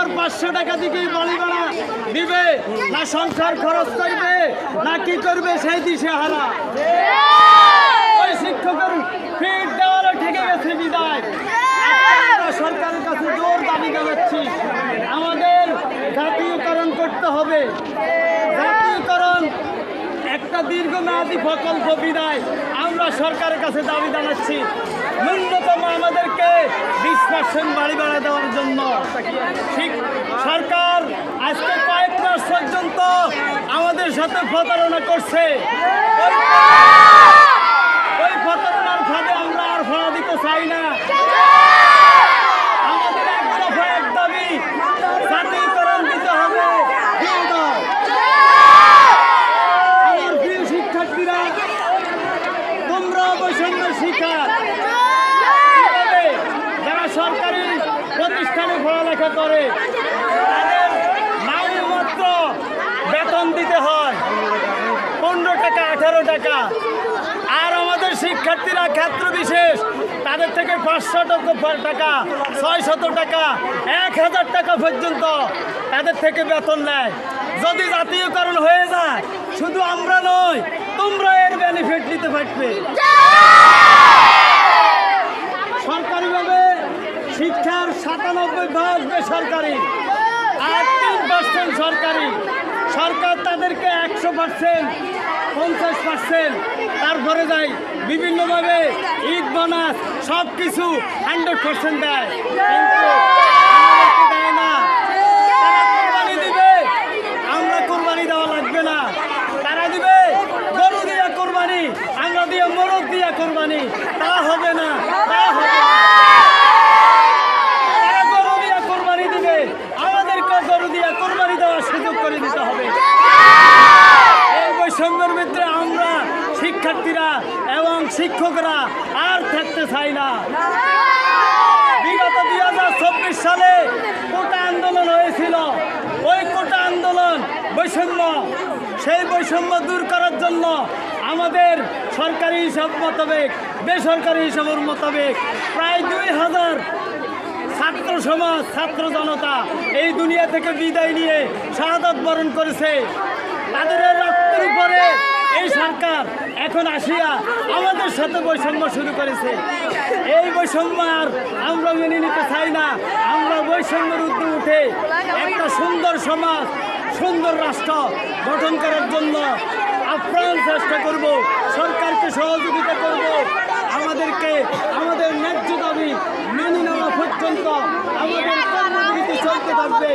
হাজার পাঁচশো টাকা দিকেই বাড়ি দিবে। না সংসার খরচ করবে, না কি করবে সেই দিশে হারা ওই শিক্ষকের ফিট দেওয়ালে ঠেকে গেছে বিদায়। সরকারের কাছে জোর দাবি জানাচ্ছি, আমাদের জাতীয়করণ করতে হবে। জাতীয়করণ একটা দীর্ঘমেয়াদী প্রকল্প বিদায়। সরকারের কাছে দাবি জানাচ্ছি, ন্যূনতম আমাদেরকে বিশ পার্সেন্ট বাড়ি ভাড়া দেওয়ার জন্য। ঠিক, সরকার আজকে কয়েক মাস পর্যন্ত আমাদের সাথে প্রতারণা করছে। ওই- প্রতারণার ফাঁদে আমরা আর ভাড়া দিতে চাই না আমাদের এক দফা এক দাবি জাতীয়করণ দিতে হবে দিয়ে দাও। আমার প্রিয় শিক্ষার্থীরা তোমরা কীভাবে যারা সরকারি প্রতিষ্ঠানে পড়ালেখা করে, তাদের বেতন দিতে হয়। পনেরো টাকা, আঠারো টাকা। আর আমাদের শিক্ষার্থীরা ক্ষেত্র বিশেষ, তাদের থেকে পাঁচশো টাকা ছয় শত টাকা, এক হাজার টাকা পর্যন্ত তাদের থেকে বেতন নেয়। যদি জাতীয়করণ হয়ে যায়, শুধু আমরা নয়, তোমরা এর বেনিফিট নিতে পারবে। শিক্ষার সাতানব্বই ভাগ বেসরকারি আর তিন পার্সেন্ট সরকারি। সরকার তাদেরকে একশো পার্সেন্ট পঞ্চাশ পার্সেন্ট তারপরে যায় বিভিন্নভাবে ঈদ, বোনাস সব কিছু হান্ড্রেড পার্সেন্ট দেয়। কিন্তু আমাদেরকে দেয় না তারা কোরবানি দিবে আমরা কোরবানি দেওয়া লাগবে না তারা দিবে গরু দিয়া কোরবানি আমরা দিয়ে মোরগ দিয়া কোরবানি তা হবে না তা হবে না তারা গরু দিয়া কোরবানি দিবে আমাদেরকে গরু দিয়া কোরবানি দেওয়ার সুযোগ করে দিতে হবে এই বৈষম্যের ভিতরে আমরা শিক্ষার্থীরা এবং শিক্ষকরা আর থাকতে চাই না। বিগত দুই হাজার চব্বিশ সালে কোটা আন্দোলন হয়েছিল। ওই কোটা আন্দোলন বৈষম্য, সেই বৈষম্য দূর করার জন্য আমাদের সরকারি হিসাব মোতাবেক, বেসরকারি হিসাবের মোতাবেক প্রায় দুই হাজার ছাত্র সমাজ, ছাত্র জনতা এই দুনিয়া থেকে বিদায় নিয়ে শাহাদত বরণ করেছে। তাদের রক্তের উপরে এই সরকার এখন আসিয়া আমাদের সাথে বৈষম্য শুরু করেছে। এই বৈষম্য আর আমরা মেনে নিতে চাই না। আমরা বৈষম্যের উদ্যোগ উঠে একটা সুন্দর সমাজ, সুন্দর রাষ্ট্র গঠন করার জন্য আপ্রাণ চেষ্টা করব। সরকারকে সহযোগিতা করব। আমাদেরকে, আমাদের ন্যায্য দাবি মেনে নেওয়া পর্যন্ত আমাদের চলতে থাকবে।